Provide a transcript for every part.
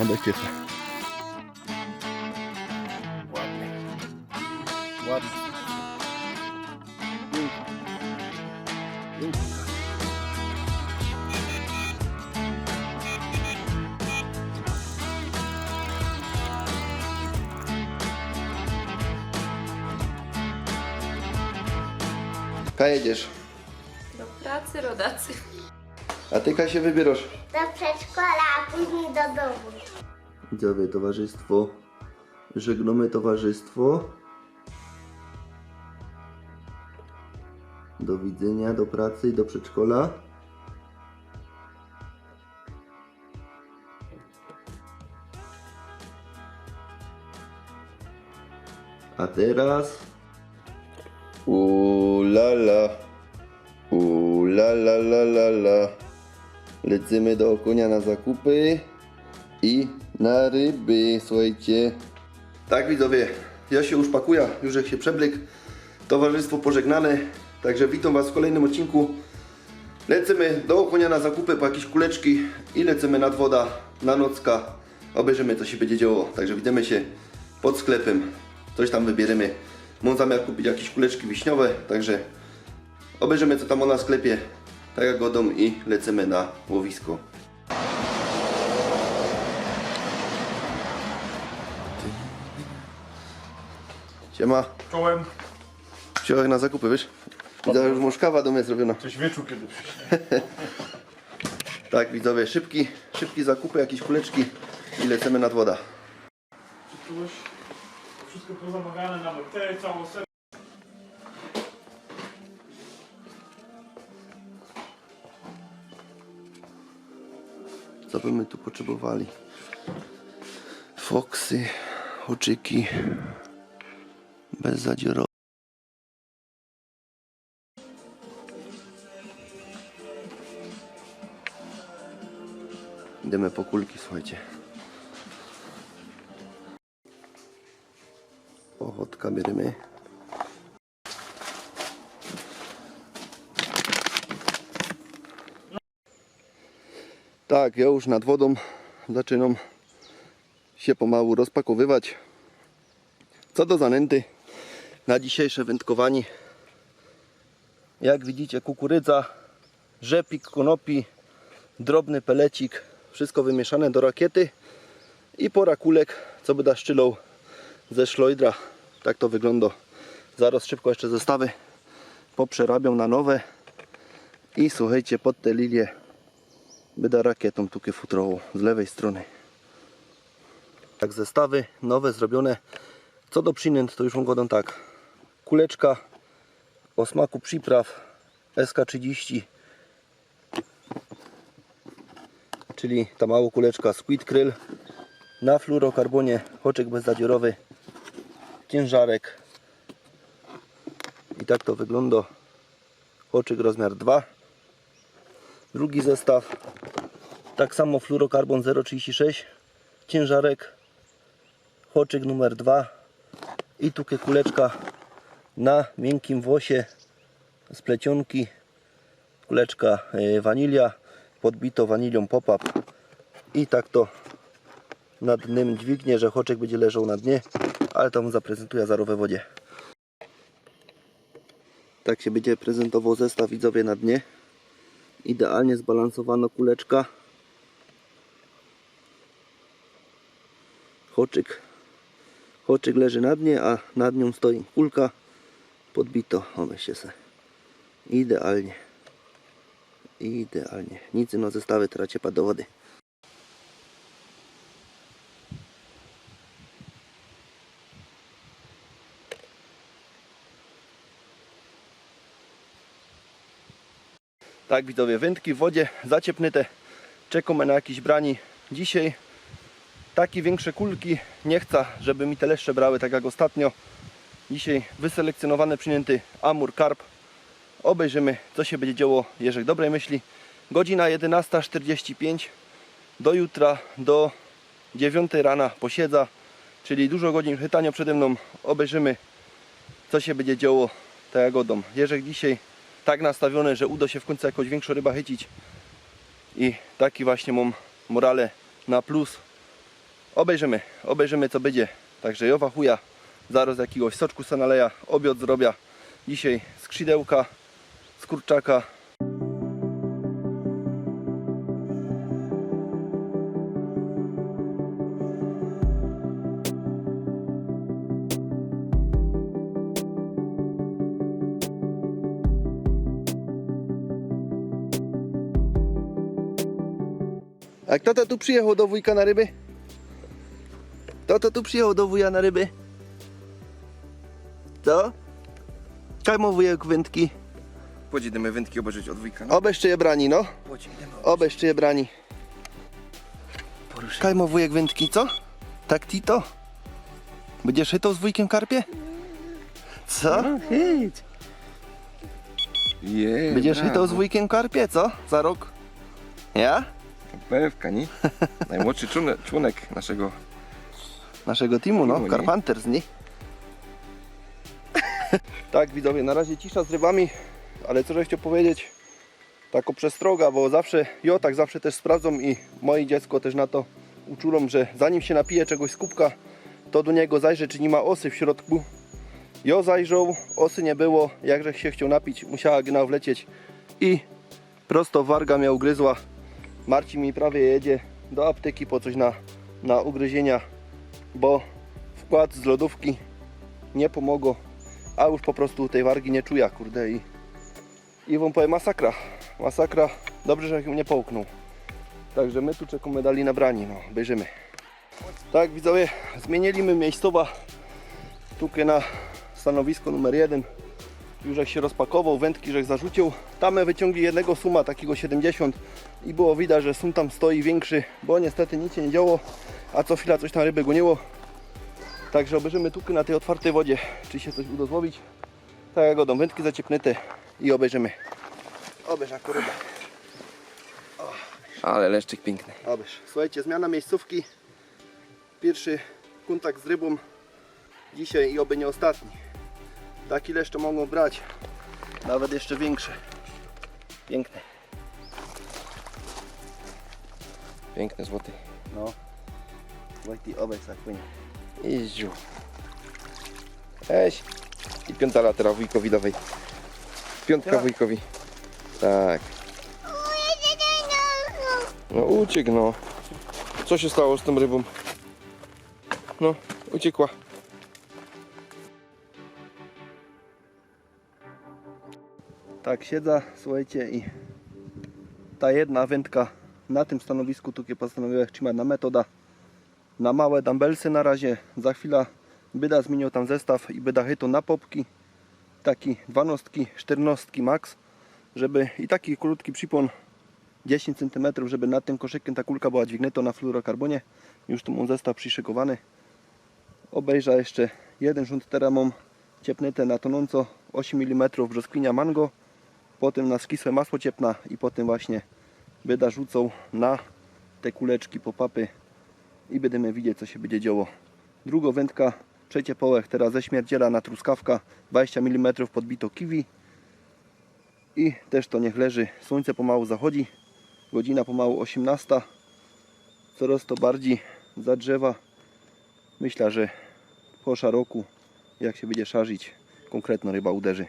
Obejście się. Ładnie. Ładnie. Kaj jedziesz? Do pracy, rodacy. A ty Kaj się wybierasz? Do przedszkola, a później do domu. Widzowie, towarzystwo. Żegnamy towarzystwo. Do widzenia, do pracy i do przedszkola. A teraz... Ulala. Ulala la la la. Lecimy do konia na zakupy i na ryby, słuchajcie. Tak widzowie, ja się już pakuję, już jak się przeblyk, towarzystwo pożegnane, także witam Was w kolejnym odcinku. Lecimy do konia na zakupy po jakieś kuleczki i lecimy nad woda, na nocka. Obejrzymy co się będzie działo, także widzimy się pod sklepem, coś tam wybierzemy. Mam zamiar kupić jakieś kuleczki wiśniowe, także obejrzymy co tam o na sklepie, tak jak godą i lecimy na łowisko. Siema. Czołem. Wziąłem na zakupy, wiesz? Widzę, już masz kawa do mnie zrobiona. Coś wieczu kiedy przyjdzie. Tak, widzowie, szybki, szybki zakupy, jakieś kuleczki i lecimy nad woda. Wszystko pozamagane, nawet te, całą Co by my tu potrzebowali? Foksy, oczyki, bez zadziorowych. Idziemy po kulki, słuchajcie. Pochodka bierzemy. Tak, ja już nad wodą zaczynam się pomału rozpakowywać. Co do zanęty na dzisiejsze wędkowanie. Jak widzicie kukurydza, rzepik, konopi, drobny pelecik, wszystko wymieszane do rakiety i pora kulek, co by da szczylą ze szlojdra. Tak to wygląda. Zaraz szybko jeszcze zestawy poprzerabiam na nowe i słuchajcie, pod te lilie Byda rakietą tukę futrową z lewej strony. Tak, zestawy nowe zrobione. Co do przynęt, to już godą tak. Kuleczka o smaku przypraw SK30 czyli ta mała kuleczka Squid Krill na fluorokarbonie, oczek bezzadziorowy, ciężarek i tak to wygląda. Oczyk rozmiar 2 Drugi zestaw, tak samo fluorokarbon 0,36, ciężarek, hoczyk numer 2 i tu kuleczka na miękkim włosie z plecionki, kuleczka e, wanilia, podbito wanilią pop-up. I tak to nad dnem dźwignie, że hoczek będzie leżał na dnie, ale to mu zaprezentuję we wodzie. Tak się będzie prezentował zestaw widzowie na dnie. Idealnie zbalansowana kuleczka hoczyk hoczyk leży na dnie, a nad nią stoi kulka. Podbito, o weźcie se. Idealnie. Idealnie, nic no zestawy teraz ciepła do wody. Tak widzowie, wędki w wodzie zaciepnyte. Czekamy na jakieś brani. Dzisiaj takie większe kulki nie chcę, żeby mi te leszcze brały tak jak ostatnio. Dzisiaj wyselekcjonowane przynęty Amur Karp. Obejrzymy co się będzie działo Jerzek dobrej myśli. Godzina 11.45 do jutra do 9 rana posiedza, czyli dużo godzin chytania przede mną. Obejrzymy co się będzie działo tak jak godą. Jerzek dzisiaj tak nastawiony, że uda się w końcu jakąś większą ryba chycić i taki właśnie mam morale na plus obejrzymy, obejrzymy co będzie. Także jowa chuja, zaraz jakiegoś soczku se naleja, obiad zrobię. Dzisiaj skrzydełka, z kurczaka. A kto to tu przyjechał do wujka na ryby? Kto to tu przyjechał do wuja na ryby? Co? Czemu wujek wędki? Pojedziemy wędki obejrzeć od wujka. No. Obejście je brani, no. Pojedziemy. Obejście je brani. Kajmo wujek wędki, co? Tak Tito? Będziesz chytał z wujkiem karpie? Co? Je, Będziesz brawo. chytał z wujkiem karpie, co? Za rok? Ja? Pewka, nie? Najmłodszy członek, członek naszego... Naszego teamu, no. Nie? Carpenters, nie? tak, widzowie, na razie cisza z rybami, ale co chciał powiedzieć? Taką przestroga, bo zawsze, ja tak zawsze też sprawdzam i moje dziecko też na to uczulą, że zanim się napije czegoś z kubka, to do niego zajrzę, czy nie ma osy w środku. Jo zajrzał, osy nie było, jakże się chciał napić, musiała gna wlecieć i prosto warga miał ugryzła. Marcin mi prawie jedzie do apteki po coś na, na ugryzienia bo wkład z lodówki nie pomogło, a już po prostu tej wargi nie czuję, kurde i i wam powiem masakra, masakra, dobrze, że ją nie połknął. Także my tu czekamy dali na brani, no, bierzemy. Tak widzowie, zmieniliśmy miejscowa tutaj na stanowisko numer jeden. Już jak się rozpakował, wędki żech zarzucił. Tam wyciągli jednego suma, takiego 70 i było widać, że sum tam stoi większy, bo niestety nic się nie działo, a co chwila coś tam ryby goniło. Także obejrzymy tuky na tej otwartej wodzie, czy się coś uda złowić. Tak jak godą wędki zaciepnęte i obejrzymy. Obejrz rybę. Ale leszczyk piękny. Obejrz. Słuchajcie, zmiana miejscówki. Pierwszy kontakt z rybą dzisiaj i oby nie ostatni. Taki leszcze mogą brać. Nawet jeszcze większe. Piękne. Piękny, złoty. No. Wojty, obejrz jak płynie. Jeździu. Eś. I piąta latera wujkowi dawej. Piątka Ja. wujkowi. Tak. No uciekł no. Co się stało z tą rybą? No, uciekła. Tak, siedza, słuchajcie i ta jedna wędka na tym stanowisku tutaj postanowiłem trzymać na metoda na małe dumbbellsy na razie. Za chwilę byda zmienił tam zestaw i byda chytu na popki. Taki dwanostki, czternostki max, żeby i taki krótki przypon 10 cm, żeby nad tym koszykiem ta kulka była dźwignięta na fluorokarbonie. Już tu mam zestaw przyszykowany. Obejrzę jeszcze jeden rząd teraz mam ciepnięte na tonąco 8 mm brzoskwinia mango potem na skisłe masło ciepna i potem właśnie będę rzucał na te kuleczki popapy i będziemy widzieć co się będzie działo. Druga wędka, trzecie połech, teraz ze śmierdziela na truskawka 20 mm podbito kiwi i też to niech leży, słońce pomału zachodzi, godzina pomału 18 coraz to bardziej za drzewa myślę, że po szaroku jak się będzie szarzyć konkretna ryba uderzy.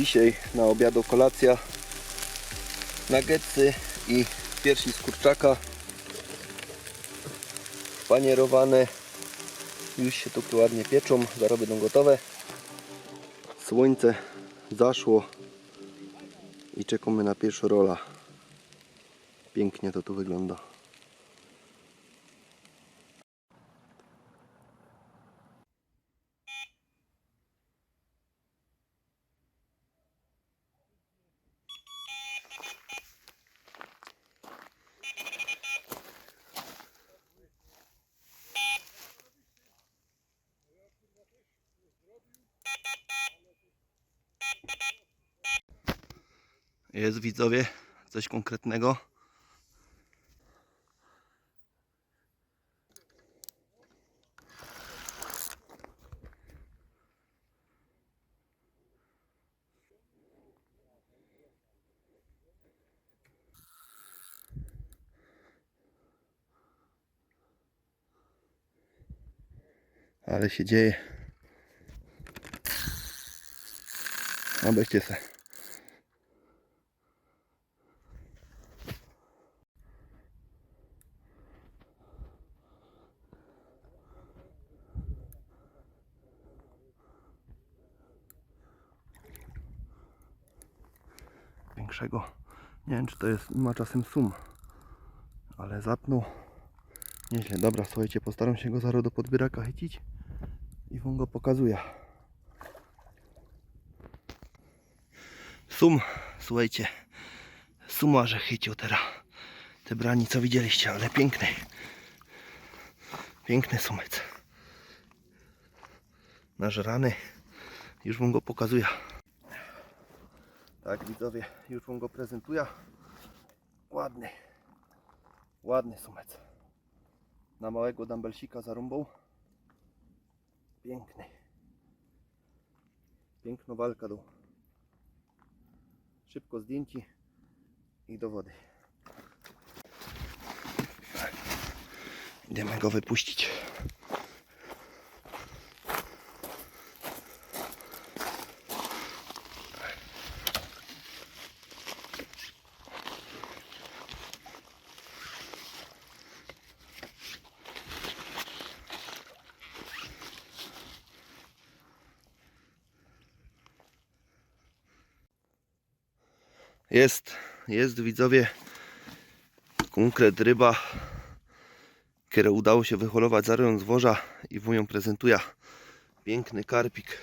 Dzisiaj na obiadu kolacja nuggetsy i piersi z kurczaka. Panierowane. Już się tu ładnie pieczą, zaraz będą gotowe. Słońce zaszło i czekamy na pierwszą rola pięknie to tu wygląda Jest widzowie coś konkretnego. Ale się dzieje. Obejście se. Większego. Nie wiem czy to jest, ma czasem sum. Ale zapnął. Nieźle. Dobra, słuchajcie, postaram się go zaraz do podbieraka chycić. I wam go pokazuje. Sum, słuchajcie. Sumarze chycił teraz. Te brani co widzieliście, ale piękny. Piękny sumec. Nażrany. Już wam go pokazuję. Tak widzowie, już wam go prezentuję. Ładny. Ładny sumec. Na małego dumbbellsika zarąbał. Piękny. Piękna walka do. Szybko zdjęci i do wody. Idziemy go wypuścić. Jest, jest widzowie konkret ryba, które udało się wyholować za rejon zwoża i wują prezentuje. Piękny karpik.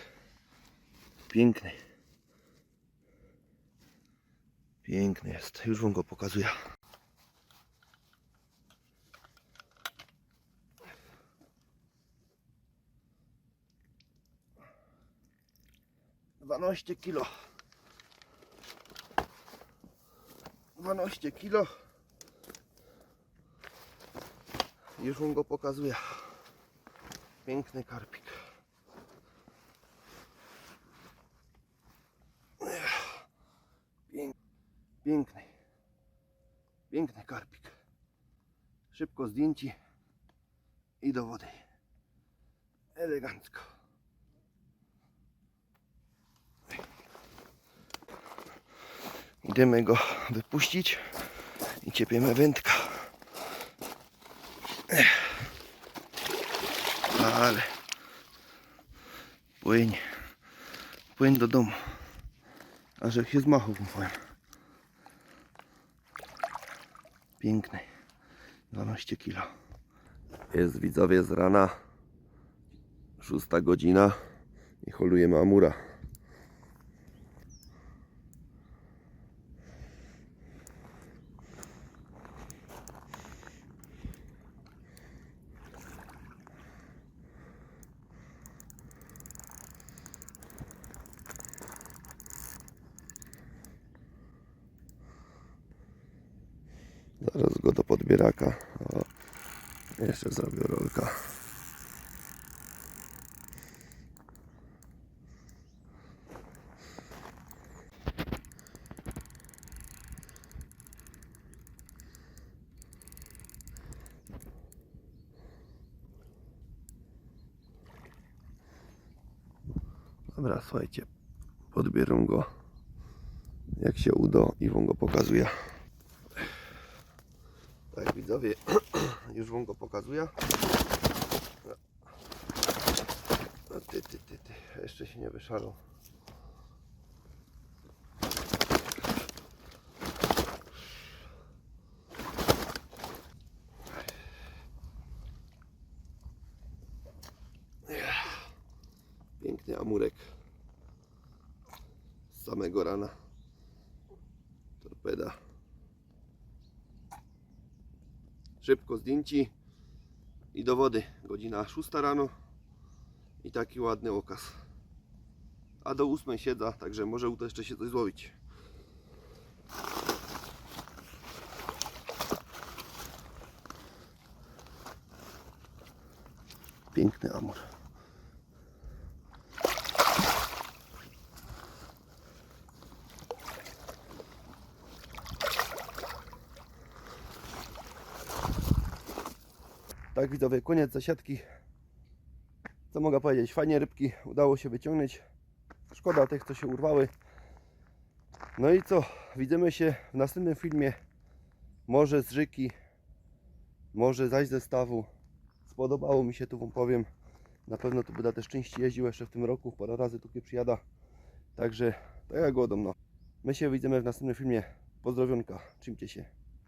Piękny. Piękny jest. Już wam go pokazuję. Dwanaście kilo. 12 kilo. Już wam go pokazuję. Piękny karpik. Pięk, piękny. Piękny karpik. Szybko zdjęci i do wody. Elegancko. Idziemy go wypuścić i ciepiemy wędka. Ale płyń, płyń do domu. A że się zmachał, powiem. Piękny. 12 kilo. Jest widzowie z rana. 6 godzina i holujemy amura. Zaraz go do podbieraka. Jeszcze zrobię rolka. Dobra, słuchajcie, podbieram go jak się uda i wam go pokazuję. Widzowie, już wam go pokazuję. No ty, ty, ty, ty, jeszcze się nie wyszalał. Piękny amurek. Z samego rana. Szybko zdjęci i do wody. Godzina 6 rano i taki ładny okaz. A do 8 siedza, także może uda jeszcze się coś złowić. Piękny amor. Tak widzowie, koniec zasiadki. Co mogę powiedzieć? Fajnie rybki udało się wyciągnąć. Szkoda tych, co się urwały. No i co? Widzimy się w następnym filmie. Może z rzeki, może zaś ze stawu. Spodobało mi się, tu wam powiem. Na pewno tu będę też częściej jeździł jeszcze w tym roku. Parę razy tu przyjada. Także tak jak godą, no. My się widzimy w następnym filmie. Pozdrowionka. Trzymcie się.